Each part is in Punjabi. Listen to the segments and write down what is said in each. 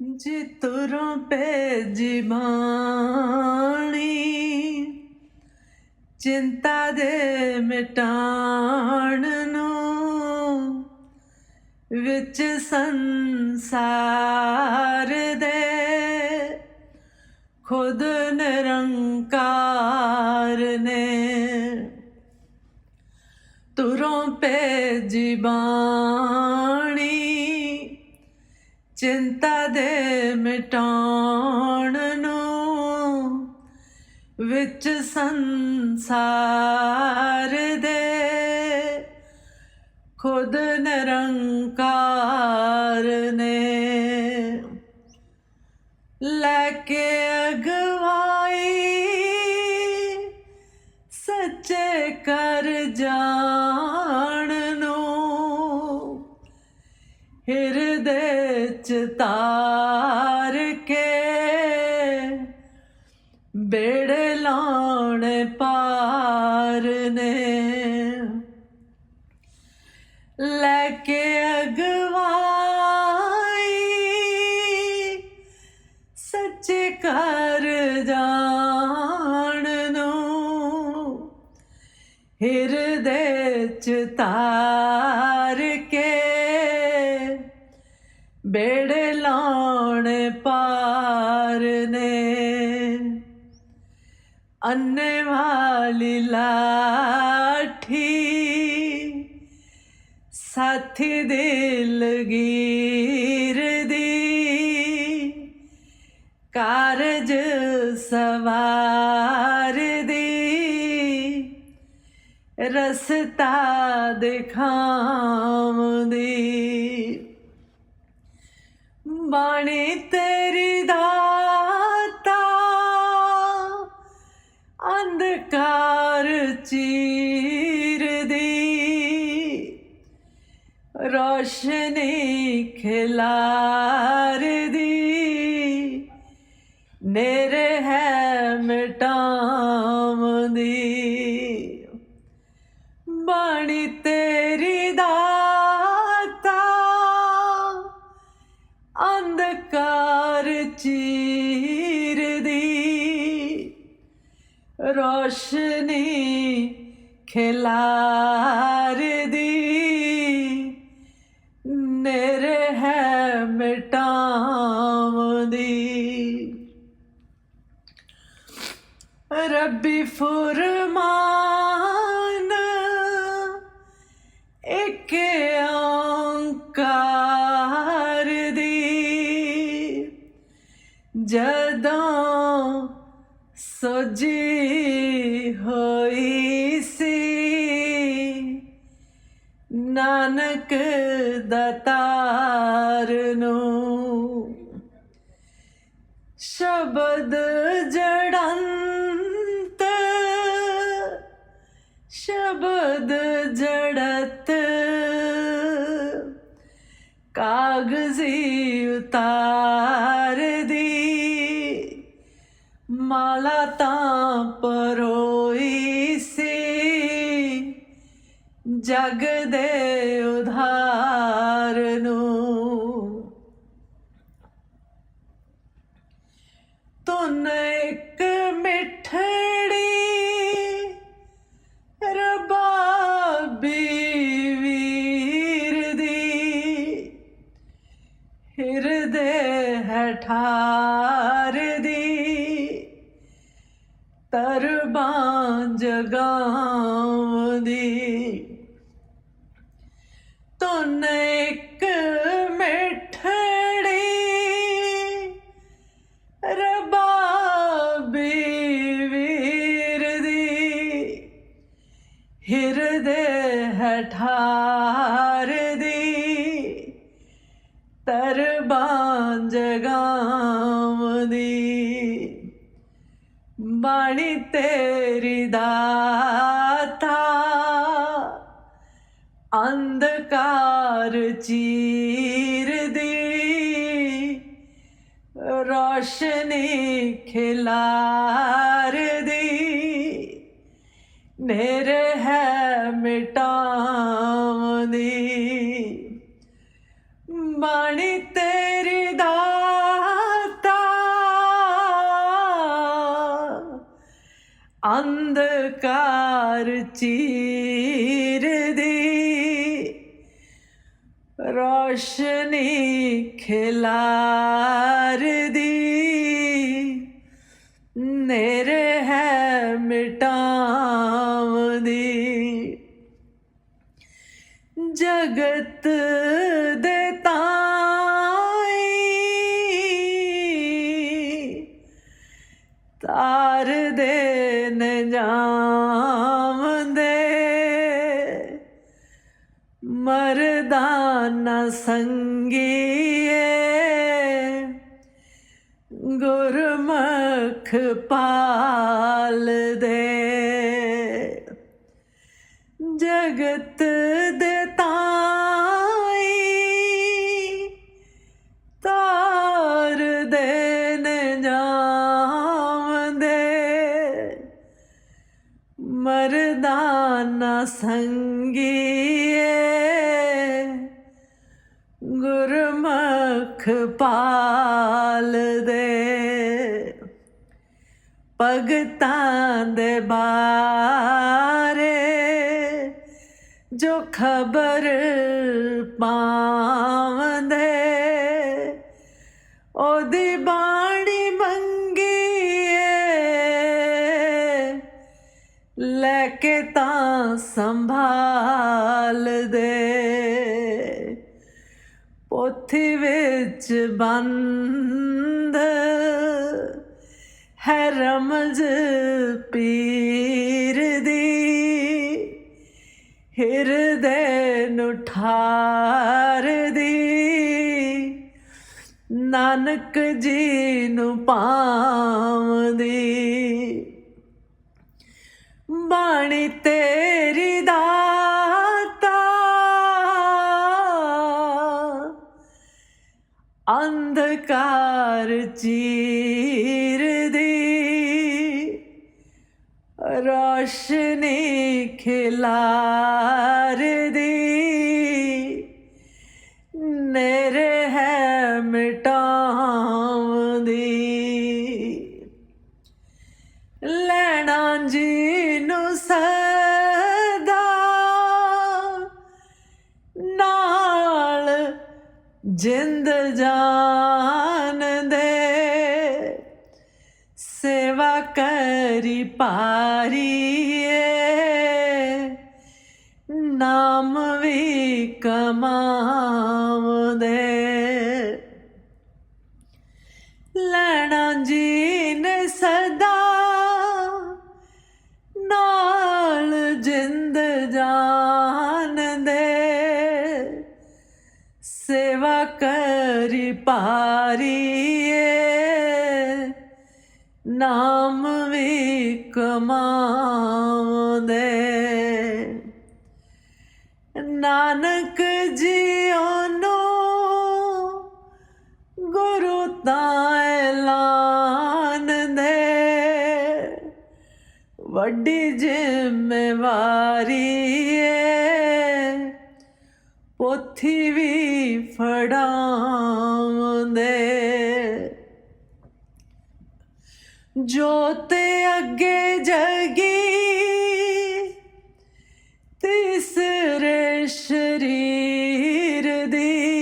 ਜੇ ਤੁਰੋਂ ਪੇ ਜਿਬਾਣੀ ਚਿੰਤਾ ਦੇ ਮਿਟਾਣ ਨੂੰ ਵਿੱਚ ਸੰਸਾਰ ਦੇ ਖੁਦ ਨਿਰੰਕਾਰ ਨੇ। ਤੁਰੋਂ ਪੇ ਜਿਬਾਣੀ ਚਿੰਤਾ ਦੇ ਮਿਟਾਉਣ ਨੂੰ ਵਿੱਚ ਸੰਸਾਰ ਦੇ ਖੁਦ ਨਿਰੰਕਾਰ ਨੇ ਲੈ ਕੇ ਅਗਵਾਈ ਸੱਚੇ ਕਰ ਜਾ ਹਿਰਦੇ ਚ ਤਾਰ ਕੇ ਬੇੜੇ ਲਾਉਣ ਪਾਰ ਨੇ। ਲੈ ਕੇ ਅਗਵਾਈ ਸੱਚੇ ਕਰ ਜਾਣ ਨੂੰ ਹਿਰਦੇ ਚ ਤਾਰ ਬੇੜੇ ਲਾਉਣ ਪਾਰ ਨੇ। ਅੰਨੇ ਵਾਲੀ ਲਾਠੀ ਸਾਥੀ ਦਿਲ ਦੀ ਕਾਰਜ ਸਵਾਰ ਦੀ ਰਸਤਾ ਦਿਖਾਉਂਦੀ। ਬਾਣੀ ਤੇਰੀ ਦਾਤਾ ਅੰਧਕਾਰ ਚੀਰਦੀ ਰੋਸ਼ਨੀ ਖਿਲਾਰਦੀ ਨੇਰੇ ਹੈ ਰੋਸ਼ਨੀ ਖਿਲਾਰਦੀ ਨੇਰੇ ਹੈ ਮਿਟਾਉਂਦੀ ਰੱਬੀ ਫੁਰਮਾਨ ਇੱਕ ਓੰਕਾਰ ਦੀ ਜਦੋਂ ਸੋਜੀ ਨਾਨਕ ਦਾਤਾਰ ਨੂੰ ਸ਼ਬਦ ਜੜੰਤ ਸ਼ਬਦ ਜੜਤ ਕਾਗਜ਼ੀ ਉਤਾਰ ਦੀ ਮਾਲਾ ਤਾਂ ਪਰੋ ਜਗ ਦੇ ਉਧਾਰ ਨੂੰ। ਤੁਨ ਇੱਕ ਮਿੱਠੜੀ ਰਬਾਬੀ ਵੀਰ ਦੀ। ਹਿਰਦੇ ਹੈ ਠਾਰ ਦੀ। ਤਰਬਾਂ ਜਗਾਉਂਦੀ ਤੁਨ ਇੱਕ ਮਿੱਠੜੀ ਰਬਾਬੀ ਵੀਰ ਦੀ ਹਿਰਦੇ ਹੈ ਠਾਰ ਦੀ ਤਰਬਾਂ ਜਗਾਉਂਦੀ ਬਾਣੀ ਤੇਰੀ ਦਾਤਾ ਅੰਧਕਾਰ ਚੀਰ ਚੀਰਦੀ ਰੋਸ਼ਨੀ ਖਿਲਾਰਦੀ। ਨੇਰ ਹੈ ਮਿਟਾਉਂਦੀ ਬਾਣੀ ਤੇਰੀ ਦਾਤਾ। ਅੰਧਕਾਰ ਚੀਰ ਰੋਸ਼ਨੀ ਖਿਲਾਰਦੀ। ਨੇਰੇ ਹੈ ਮਿਟਾਵਦੀ ਜਗਤ ਦੇ ਤਾਈ। ਤਾਰ ਦੇ ਨਜਾਮ ਦੇ। ਮਰਦਾਨਾ ਸੰਗੀਏ ਗੁਰਮਖ ਪਾਲ ਦੇ। ਜਗਤ ਦੇ ਖਬਰ ਪਾਵੰਦੇ ਉਹਦੀ ਬਾਣੀ ਮੰਗੀਏ। ਲੈ ਕੇ ਤਾਂ ਸੰਭਾਲ ਦੇ। ਪੋਥੀ ਵਿੱਚ ਬੰਦ ਹੈ ਰਮਜ਼ ਪੀਰ ਦੀ। ਹਿਰਦੇ ਨੂੰ ਠਾਰਦੀ ਨਾਨਕ ਜੀ ਨੂੰ ਪਾਵਦੀ। ਬਾਣੀ ਤੇਰੀ ਦਾਤਾ। ਅੰਧਕਾਰ ਚੀਰਦੀ। ਰੋਸ਼ਨੀ ਖਿਲਾਰਦੀ ਨੇਰੇ ਹੈ ਮਿਟਾਉਂਦੀ ਲੈਣਾ ਜੀ ਨੂੰ ਸਦਾ ਨਾਲ ਜਿੰਦ ਜਾਨ ਕਰੀ ਪਾਰੀਏ। ਨਾਮ ਵੀ ਕਮਾਉਂਦੇ ਲੈਣਾ ਜੀ ਨੇ ਸਦਾ, ਨਾਲ ਜਿੰਦ ਜਾਨ ਦੇ। ਸੇਵਾ ਕਰੀ ਪਾਰੀ ਨਾਮ ਵੀ ਕਮਾਉਂਦੇ। ਨਾਨਕ ਜੀ ਨੂੰ, ਗੁਰੂ ਤਾਂ ਐਲਾਨ ਦੇ। ਵੱਡੀ ਜ਼ਿੰਮੇਵਾਰੀ ਏ, ਪੋਥੀ ਵੀ ਫੜਾਉਂਦੇ। ਜੋ ਅੱਗੇ ਜਗੀ, ਤੀਸਰੇ ਸ਼ਰੀਰ ਦੀ।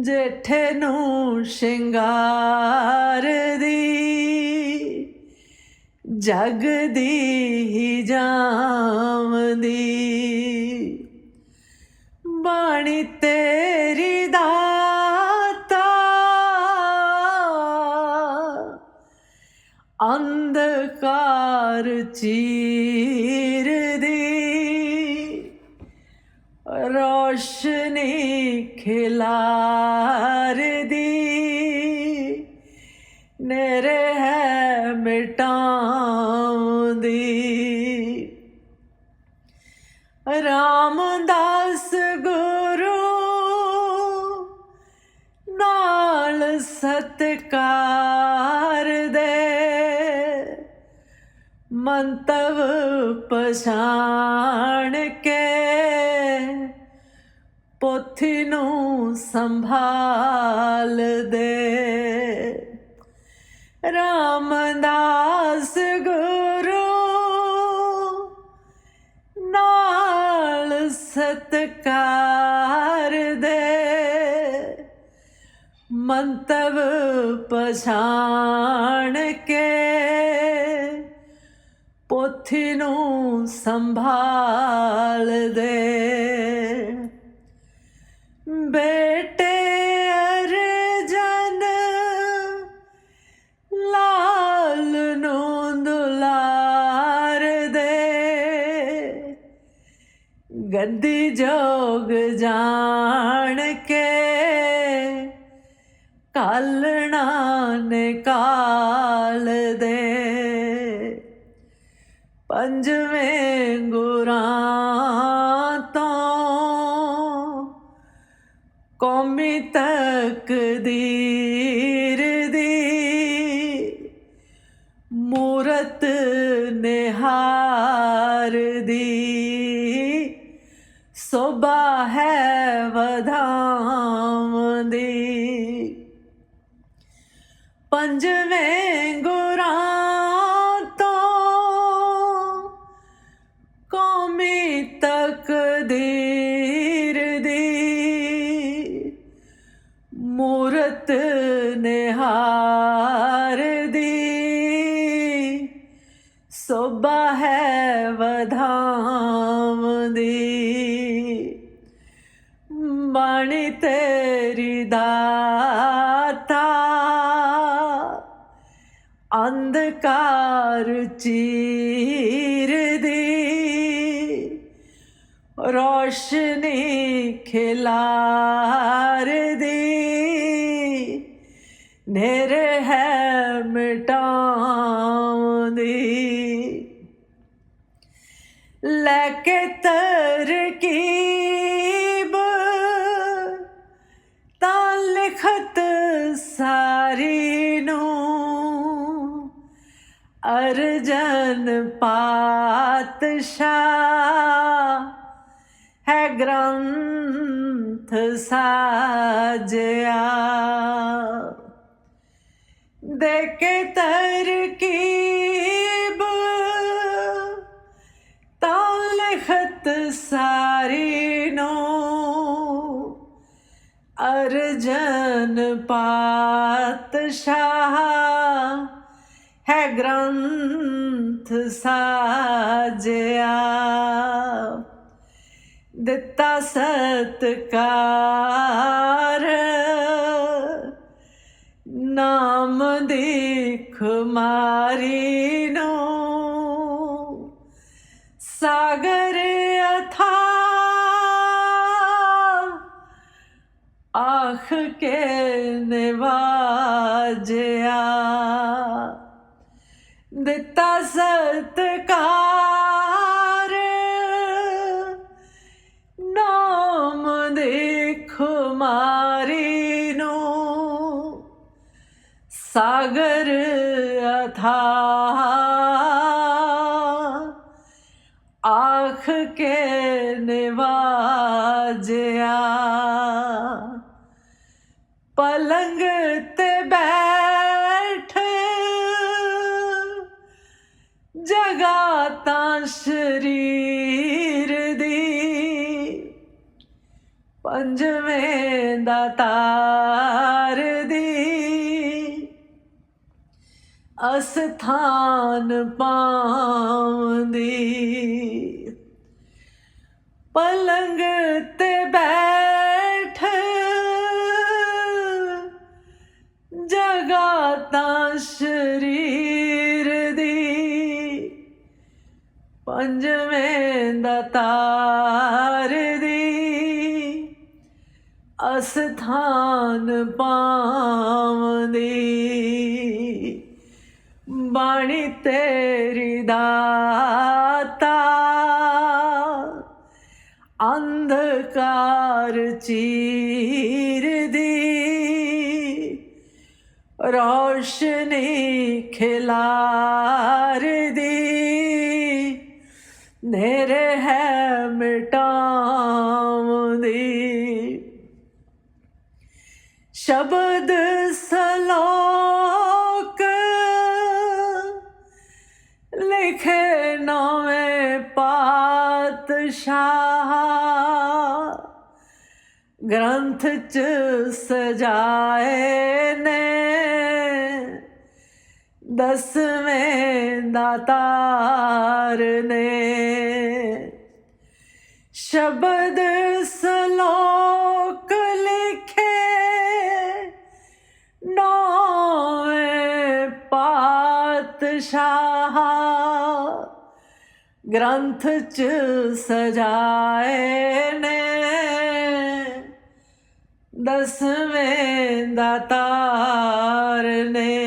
ਜੇਠੇ ਨੂੰ ਸ਼ਿੰਗਾਰ ਦੀ ਜਗ ਦੀ ਹੀ ਜਾਵਦੀ ਬਾਣੀ ਤੇਰੀ ਦਾ ਅੰਧਕਾਰ ਚੀਰਦੀ। ਰੋਸ਼ਨੀ ਖਿਲਾਰਦੀ। ਨੇਰੇ ਤਵ ਪਛਾਣ ਕੇ ਪੋਥੀ ਨੂੰ ਸੰਭਾਲ ਦੇ। ਰਾਮਦਾਸ ਗੁਰੂ ਨਾਲ ਸਤਕਾਰ ਦੇ। ਮੰਤਵ ਪਛਾਣ ਕੇ ਪੋਥੀ ਨੂੰ ਸੰਭਾਲ ਦੇ। ਬੇਟੇ ਅਰਜਨ ਲਾਲ ਨੂੰ ਦੁਲਾਰ ਦੇ। ਗੱਦੀ ਜੋਗ ਜਾਣ ਵਧਾਮ ਦੀ। ਪੰਜਵੇਂ ਗੁਰਾਂ ਅੰਧਕਾਰ ਚੀਰ ਦੀ ਰੋਸ਼ਨੀ ਖਿਲਾਰ ਦੀ ਨੇਰ ਹੈ ਮਿਟਾਉਂਦੀ ਲੈ ਕੇ ਤਰਕੀਬ ਤਾਂ ਲਿਖਤ ਸਾਰੀ ਅਰਜਨ ਪਾਤਸ਼ਾਹ ਹੈ ਗ੍ਰੰਥ ਸਾਜਿਆ। ਦੇ ਕੇ ਤਰਕੀਬ ਤਾਂ ਲਿਖਤ ਸਾਰੀ ਨੂੰ ਅਰਜਨ ਪਾਤਸ਼ਾਹ ਹੈ ਗ੍ਰੰਥ ਸਾਜਿਆ। ਦਿੱਤਾ ਸਤਕਾਰ। ਨਾਮ ਦੀ ਖੁਮਾਰੀ ਨੂੰ। ਸਾਗਰ ਅਥਾ। ਆਖ ਕੇ ਨਿਵਾਜਿਆ। ਦਿੱਤਾ ਸਤਕਾਰ ਨਾਮ ਦੇ ਖੁਮਾਰੀ ਨੂੰ ਸਾਗਰ ਜਗਾ ਤਾਂ ਸ਼ਰੀਰ ਦੀ ਪੰਜਵੇਂ ਦਾ ਤਾਰ ਦੀ ਅਸਥਾਨ ਪਾਉਂਦੀ। ਪਲੰਗ ਤੇ ਬੈਠ ਜਗਾ ਤਾਂ ਸ਼ਰੀਰ ਪੰਜਵੇਂ ਦਾ ਤਾਰ ਦੀ ਅਸਥਾਨ ਪਾਉਂਦੀ ਬਾਣੀ ਤੇਰੀ ਦਾਤਾ ਅੰਧਕਾਰ ਚੀਰਦੀ ਰੋਸ਼ਨੀ ਖਿਲਾਰ ਨੇਰੇ ਹੈ ਮਿਟਾਉਂਦੀ ਸ਼ਬਦ ਸਲੋਕ ਲਿਖੇ ਨਵੇਂ ਪਾਤਸ਼ਾਹ। ਗ੍ਰੰਥ ਚ ਸਜਾਏ ਨੇ। ਦਸਵੇਂ ਦਾਤਾਰ ਨੇ। ਸ਼ਬਦ ਸਲੋਕ ਲਿਖੇ ਨੌਵੇਂ ਪਾਤਸ਼ਾਹ। ਗ੍ਰੰਥ ਚ ਸਜਾਏ ਨੇ। ਦਸਵੇਂ ਦਾਤਾਰ ਨੇ।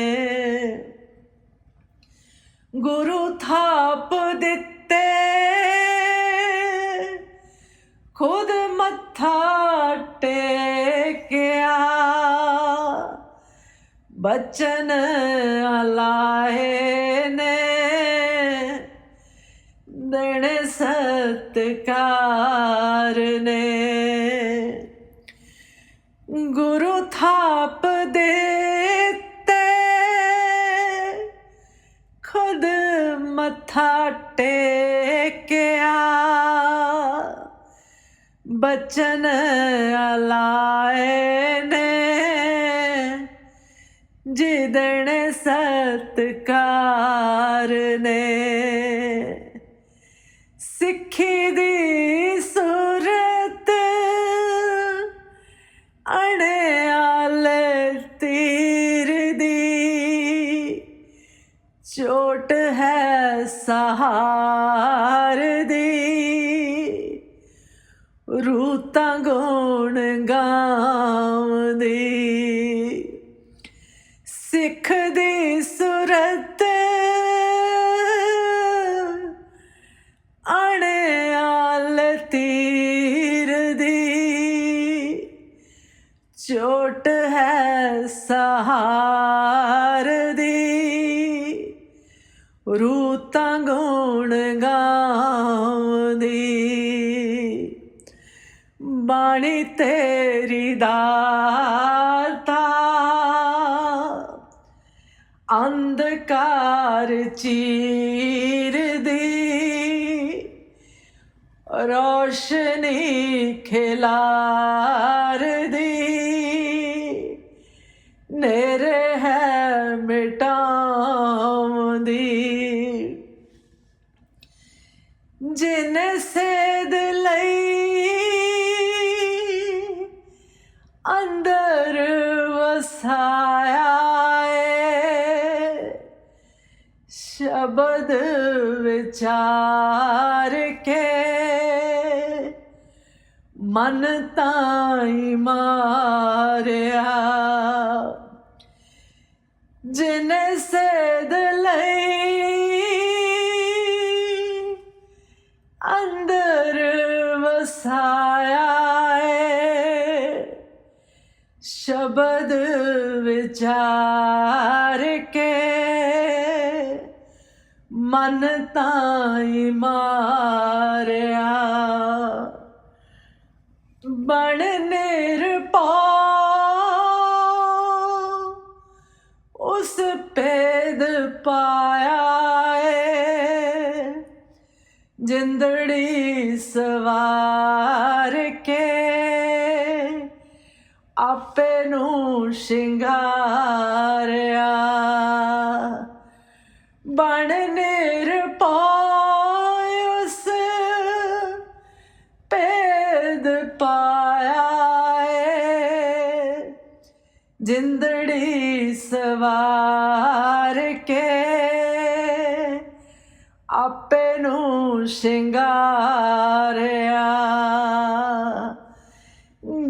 ਗੁਰੂ ਥਾਪ ਦਿੱਤੇ। ਖੁਦ ਮੱਥਾ ਟੇਕਿਆ। ਬਚਨ ਆਲਾਏ ਨੇ। ਦਿਨ ਸਤਕਾਰ ਨੇ। ਬਚਨ ਆਲਾਏ ਨੇ ਜਿਦਣ ਸਤਕਾਰ ਨੇ ਸਿੱਖੀ ਦੀ ਤੇਰੀ ਦਾਤਾ। ਅੰਧਕਾਰ ਚੀਰਦੀ ਰੋਸ਼ਨੀ ਖਿਲਾਰਦੀ ਨੇਰੇ ਹੈ ਮਿਟਾਉਂਦੀ ਜਿਨ ਵਿਚਾਰ ਕੇ ਮਨ ਤਾਈ ਮਾਰਿਆ। ਜਿਨ ਸੇਦ ਲਈ ਅੰਦਰ ਵਸਾਇਆ ਏ ਸ਼ਬਦ ਵਿਚਾਰ ਕੇ ਮਨ ਤਾਈ ਮਾਰਿਆ। ਬਣ ਨਿਰਪਾਉ ਉਸ ਪੇਦ ਪਾਇਆ ਏ। ਜਿੰਦੜੀ ਸਵਾਰ ਕੇ ਆਪੇ ਨੂੰ ਸ਼ਿੰਗਾਰਿਆ। ਬਣ ਨਿਰਪਾਇ ਉਸ ਪੇਦ ਪਾਇਆ ਏ। ਜਿੰਦੜੀ ਸਵਾਰ ਕੇ ਆਪੇ ਨੂੰ ਸ਼ਿੰਗਾਰਿਆ।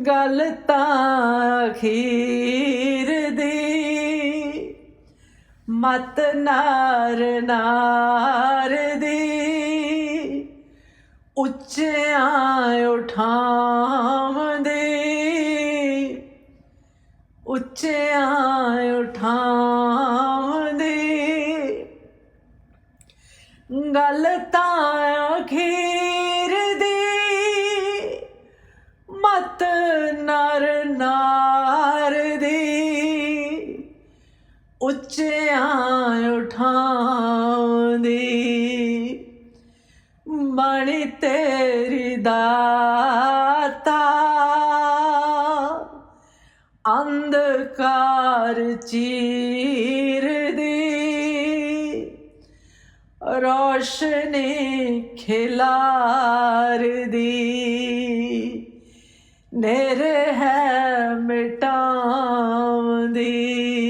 ਗੱਲ ਤਾਂ ਮਤ ਨਾਰ ਨਾਰ ਦੀ ਉੱਚਿਆਂ ਉਠਾਵਦੇ। ਉੱਚਿਆਂ ਉਠਾਵਦੇ। ਗੱਲ ਤਾਂ ਆਖੀ ਉੱਚਿਆਂ ਉਠਾਉਂਦੀ। ਬਾਣੀ ਤੇਰੀ ਦਾਤਾ। ਅੰਧਕਾਰ ਚੀਰਦੀ। ਰੋਸ਼ਨੀ ਖਿਲਾਰਦੀ। ਨੇਰੇ ਹੈ ਮਿਟਾਉਂਦੀ। ਜੇ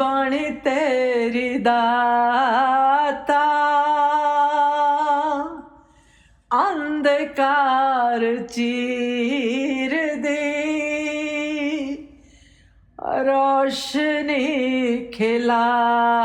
ਬਾਣੀ ਤੇਰੀ ਦਾਤਾ। ਅੰਧਕਾਰ ਚੀਰਦੀ ਰੋਸ਼ਨੀ ਖਿਲਾਰਦੀ